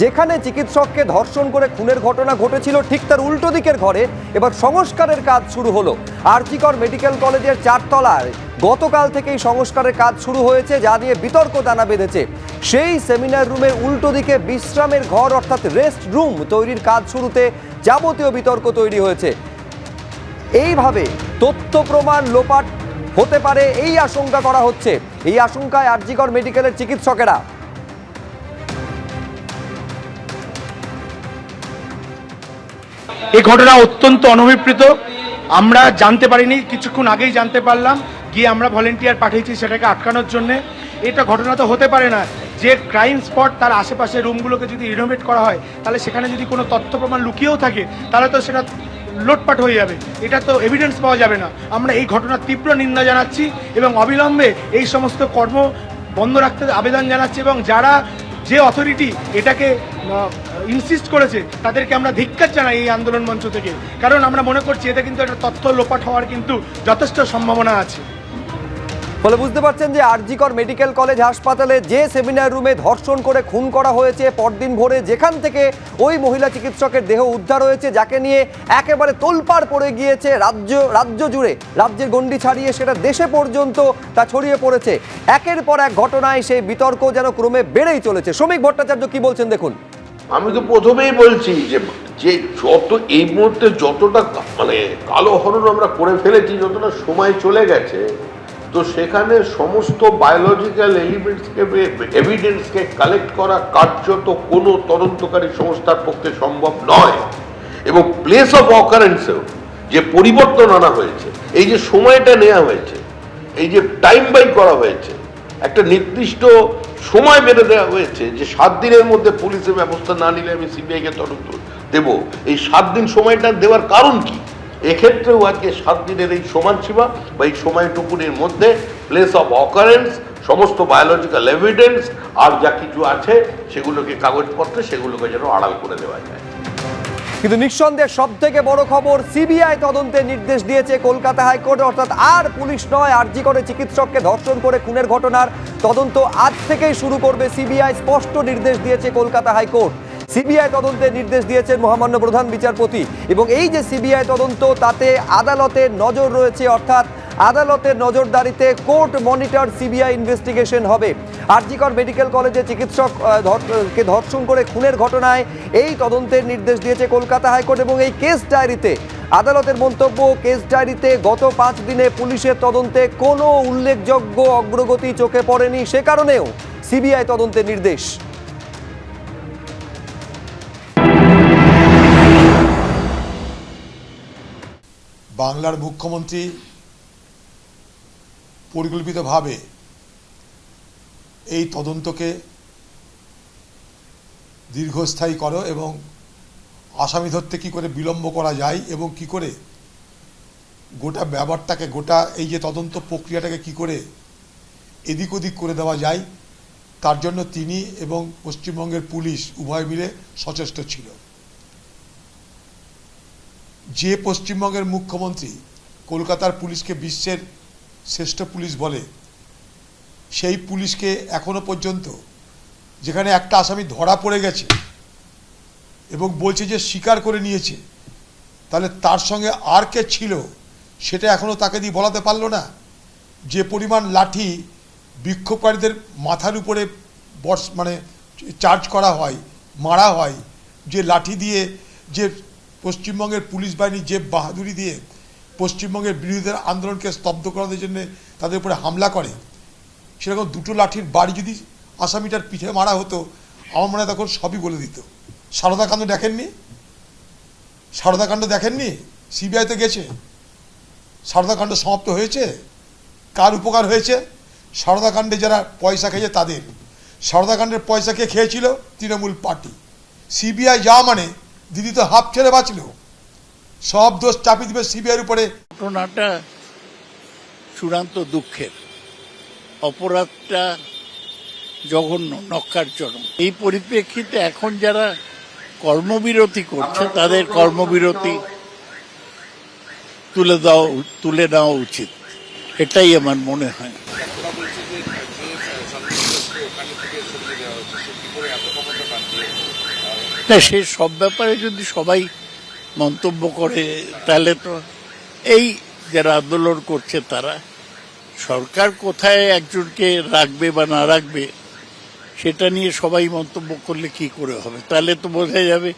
যেখানে চিকিৎসককে ধর্ষণ করে খুনের ঘটনা ঘটেছিল ঠিক তার উল্টো দিকের ঘরে। এবার সংস্কারের কাজ শুরু হলো। আরজিকর মেডিকেল কলেজের চারতলায় গতকাল থেকেই সংস্কারের কাজ শুরু হয়েছে, যা নিয়ে বিতর্ক দানা বেঁধেছে। সেই সেমিনার রুমের উল্টো দিকে বিশ্রামের ঘর অর্থাৎ রেস্ট রুম তৈরির কাজ শুরুতে যাবতীয় বিতর্ক তৈরি হয়েছে। এইভাবে তথ্য প্রমাণ লোপাট হতে পারে, এই আশঙ্কা করা হচ্ছে। এই আশঙ্কায় আরজিকর মেডিকেলের চিকিৎসকেরা এই ঘটনা অত্যন্ত অনভিপ্রেত। আমরা জানতে পারিনি, কিছুক্ষণ আগেই জানতে পারলাম, গিয়ে আমরা ভলেন্টিয়ার পাঠিয়েছি সেটাকে আটকানোর জন্য। এটা ঘটনা তো হতে পারে না। যে ক্রাইম স্পট তার আশেপাশে রুমগুলোকে যদি রিনোভেট করা হয়, তাহলে সেখানে যদি কোনো তথ্য প্রমাণ লুকিয়েও থাকে, তাহলে তো সেটা লোটপাট হয়ে যাবে। এটা তো এভিডেন্স পাওয়া যাবে না। আমরা এই ঘটনার তীব্র নিন্দা জানাচ্ছি এবং অবিলম্বে এই সমস্ত কর্ম বন্ধ রাখতে আবেদন জানাচ্ছি এবং যারা যে অথরিটি এটাকে ইনসিস্ট করেছে, তাদেরকে আমরা ধিক্কার জানাই এই আন্দোলন মঞ্চ থেকে। কারণ আমরা মনে করছি এতে কিন্তু একটা তথ্য লোপাট হওয়ার কিন্তু যথেষ্ট সম্ভাবনা আছে। ফলে বুঝতে পারছেন যে আরজিকর মেডিকেল কলেজ হাসপাতালে যে সেমিনার রুমে ধর্ষণ করে খুন করা হয়েছে, পরদিন ভোরে যেখান থেকে ওই মহিলা চিকিৎসকের দেহ উদ্ধার হয়েছে, যাকে নিয়ে একেবারে তোলপাড় পড়ে গিয়েছে রাজ্য রাজ্য জুড়ে। রাজ্যের গণ্ডি ছাড়িয়ে সেটা দেশে পর্যন্ত তা ছড়িয়ে পড়েছে। একের পর এক ঘটনায় সেই বিতর্ক যেন ক্রমে বেড়েই চলেছে। শ্রমিক ভট্টাচার্য কি বলছেন দেখুন। আমি তো প্রথমেই বলছি যে যে যত এই মুহূর্তে যতটা মানে কালো হরণ আমরা করে ফেলেছি, যতটা সময় চলে গেছে, তো সেখানে সমস্ত বায়োলজিক্যাল এলিমেন্টসকে এভিডেন্সকে কালেক্ট করা কার্যত কোনো তদন্তকারী সংস্থার পক্ষে সম্ভব নয়। এবং প্লেস অফ অকারেন্সেও যে পরিবর্তন আনা হয়েছে, এই যে সময়টা নেওয়া হয়েছে, এই যে টাইম বাই করা হয়েছে একটা নির্দিষ্ট সময় বেঁধে দেওয়া হয়েছে যে সাত দিনের মধ্যে পুলিশের ব্যবস্থা না নিলে আমি সিবিআইকে তদন্ত দেব। এই সাত দিন সময়টা দেওয়ার কারণ কি? এক্ষেত্রেও আজকে সাত দিনের এই সীমা বা এই সময়টুকুনির মধ্যে প্লেস অফ অকারেন্স সমস্ত বায়োলজিক্যাল এভিডেন্স আর যা কিছু আছে সেগুলোকে কাগজপত্রে সেগুলোকে যেন আড়াল করে দেওয়া যায়। কিন্তু নিঃসন্দেহে সব থেকে বড় খবর, সিবিআই তদন্তের নির্দেশ দিয়েছে কলকাতা হাইকোর্ট, অর্থাৎ আর পুলিশ নয়, আরজি করে চিকিৎসককে ধর্ষণ করে খুনের ঘটনার তদন্ত আজ থেকেই শুরু করবে সিবিআই। স্পষ্ট নির্দেশ দিয়েছে কলকাতা হাইকোর্ট। সিবিআই তদন্তের নির্দেশ দিয়েছেন মহামান্য প্রধান বিচারপতি এবং এই যে সিবিআই তদন্ত, তাতে আদালতের নজর রয়েছে, অর্থাৎ আদালতের নজরদারিতে কোর্ট মনিটর সিবিআই ইনভেস্টিগেশন হবে। আরজিকর মেডিকেল কলেজে চিকিৎসক কে ধর্ষণ করে খুনের ঘটনায় এই তদন্তের নির্দেশ দিয়েছে কলকাতা হাইকোর্ট এবং এই কেস ডায়েরিতে। আদালতের মন্তব্য, কেস ডায়েরিতে গত পাঁচ দিনে পুলিশের তদন্তে কোনো উল্লেখযোগ্য অগ্রগতি চোখে পড়েনি, সে কারণেও সিবিআই তদন্তের নির্দেশ। বাংলার মুখ্যমন্ত্রী পরিকল্পিতভাবে এই তদন্তকে দীর্ঘস্থায়ী করো এবং আসামি ধরতে কী করে বিলম্ব করা যায় এবং কি করে গোটা ব্যাপারটাকে, গোটা এই যে তদন্ত প্রক্রিয়াটাকে কি করে এদিক ওদিক করে দেওয়া যায়, তার জন্য তিনি এবং পশ্চিমবঙ্গের পুলিশ উভয় মিলে সচেষ্ট ছিল। যে পশ্চিমবঙ্গের মুখ্যমন্ত্রী কলকাতার পুলিশকে বিশ্বের শ্রেষ্ঠ পুলিশ বলে, সেই পুলিশকে এখনও পর্যন্ত যেখানে একটা আসামি ধরা পড়ে গেছে এবং বলছে যে স্বীকার করে নিয়েছে, তাহলে তার সঙ্গে আর কে ছিল সেটা এখনও তাকে দিয়ে বলাতে পারল না। যে পরিমাণ লাঠি বিক্ষোভকারীদের মাথার উপরে বর্ষ মানে চার্জ করা হয়, মারা হয়, যে লাঠি দিয়ে যে পশ্চিমবঙ্গের পুলিশ বাহিনী যে বাহাদুরি দিয়ে পশ্চিমবঙ্গের বিরোধীদের আন্দোলনকে স্তব্ধ করানোর জন্য তাদের উপরে হামলা করে। সেরকম দুটো লাঠির বাড়ি যদি আসামিটার পিঠে মারা হতো, আমার মনে হয় তখন সবই বলে দিত। সারদাকাণ্ড দেখেননি? সারদাকাণ্ড দেখেননি? সিবিআইতে গেছে? সারদাকাণ্ড সমাপ্ত হয়েছে? কার উপকার হয়েছে? সারদাকাণ্ডে যারা পয়সা খেয়েছে তাদের। সারদাকাণ্ডের পয়সা কে খেয়েছিল? তৃণমূল পার্টি। সিবিআই যা মানে দিদি তো হাফ ছেড়ে বাঁচল। সব দোষ চাপিয়ে দিবে সিবিআইয়ের উপরে। ঘটনাটা চূড়ান্ত দুঃখের। অপরাধটা জঘন্য নক্কারজনক এই পরিপ্রেক্ষিতে এখন যারা কর্মবিরতি করছে, তাদের কর্মবিরতি তুলে দেওয়া তুলে নেওয়া উচিত। এটাই আমার মনে হয়। সে সব ব্যাপারে যদি সবাই মন্তব্য করে তাহলে তো এই যারা আন্দোলন করছে তারা, সরকার কোথায় একজনকে রাখবে বা না রাখবে, সেটা নিয়ে সবাই মন্তব্য করলে কি করে হবে? তাহলে তো বোঝা যাবে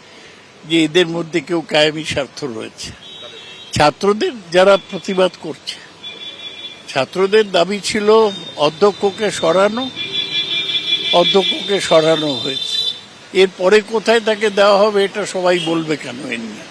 যে এদের মধ্যে কেউ কায়েমি স্বার্থ রয়েছে। ছাত্রদের যারা প্রতিবাদ করছে, ছাত্রদের দাবি ছিল অধ্যক্ষকে সরানো অধ্যক্ষকে সরানো হয়েছে। এরপরে কোথায় তাকে দেওয়া হবে এটা সবাই বলবে কেন এর নিয়ে?